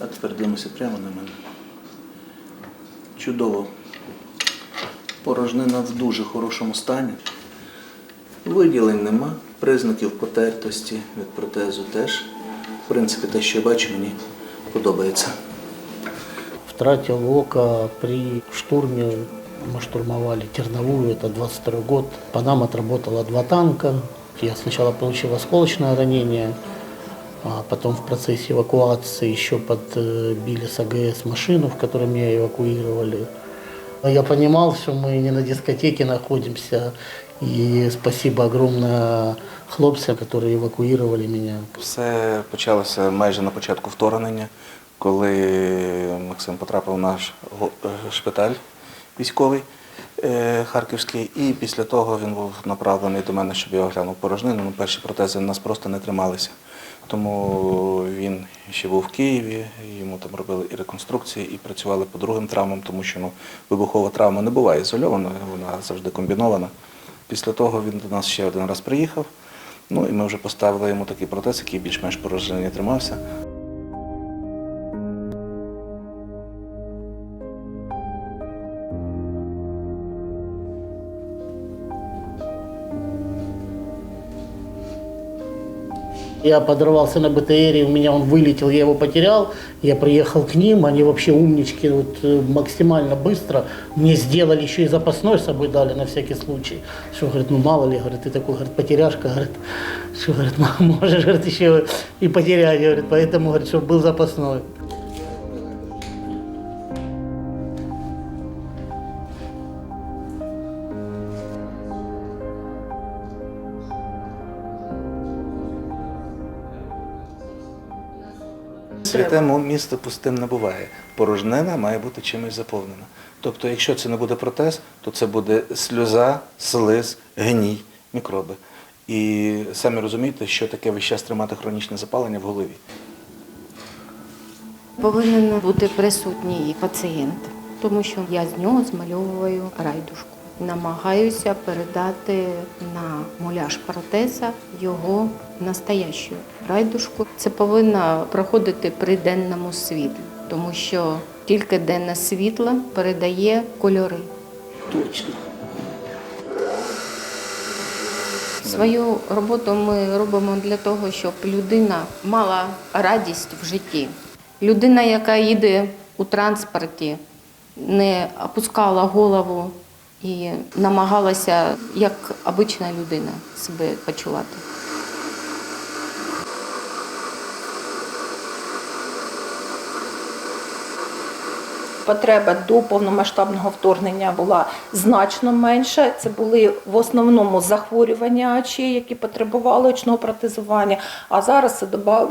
А тепер дивимося прямо на мене. Чудово. Порожнина в дуже хорошому стані. Виділень нема, признаків потертості від протезу теж. В принципі, те, що я бачу, мені подобається. Втратил око при штурме. Мы штурмовали Терновую, это 22 год. По нам отработало два танка. Я сначала получил осколочное ранение, а потом в процессе эвакуации еще подбили с АГС машину, в которой меня эвакуировали. А Я понимал, что мы не на дискотеке находимся. И спасибо огромное хлопцам, которые эвакуировали меня. Все почалося майже на початку вторгнення, коли Максим потрапив в наш го- е, шпиталь військовий е, харківський, і після того він був направлений до мене, щоб я оглянув порожнину. Ну, перші протези в нас просто не трималися. Тому він ще був в Києві, йому там робили і реконструкції, і працювали по другим травмам, тому що ну, вибухова травма не буває ізольована, вона завжди комбінована. Після того він до нас ще один раз приїхав. Ну і ми вже поставили йому такий протез, який більш-менш порожнення тримався. Я подорвался на БТРе, у меня он вылетел, я его потерял. Я приехал к ним, они вообще умнички, вот, э, максимально быстро. Мне сделали еще и запасной с собой дали на всякий случай. Что, говорит, ну мало ли, говорит, ты такой, говорит, потеряшка, говорит, что, говорит, можешь, говорит, еще и потерять, говорит, поэтому, говорит, чтобы был запасной. Святе місто пустим не буває. Порожнина має бути чимось заповнена. Тобто, якщо це не буде протез, то це буде сльоза, слиз, гній, мікроби. І самі розумієте, що таке весь час тримати хронічне запалення в голові. Повинен бути присутній пацієнт, тому що я з нього змальовую райдушку. Намагаюся передати на муляж протеза його настоящу райдушку. Це повинно проходити при денному світлі, тому що тільки денне світло передає кольори. Точно. Свою роботу ми робимо для того, щоб людина мала радість в житті. Людина, яка їде у транспорті, не опускала голову і намагалася, як обична людина, себе почувати. Потреба до повномасштабного вторгнення була значно менша. Це були в основному захворювання очей, які потребували очного протезування. А зараз це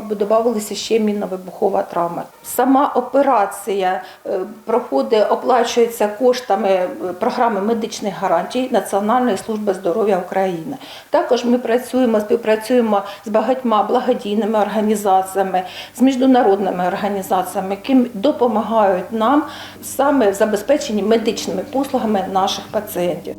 додавалися ще мінно-вибухова травма. Сама операція е, проходить, оплачується коштами е, програми медичних гарантій Національної служби здоров'я України. Також ми працюємо, співпрацюємо з багатьма благодійними організаціями, з міжнародними організаціями, які допомагають нам саме в забезпеченні медичними послугами наших пацієнтів.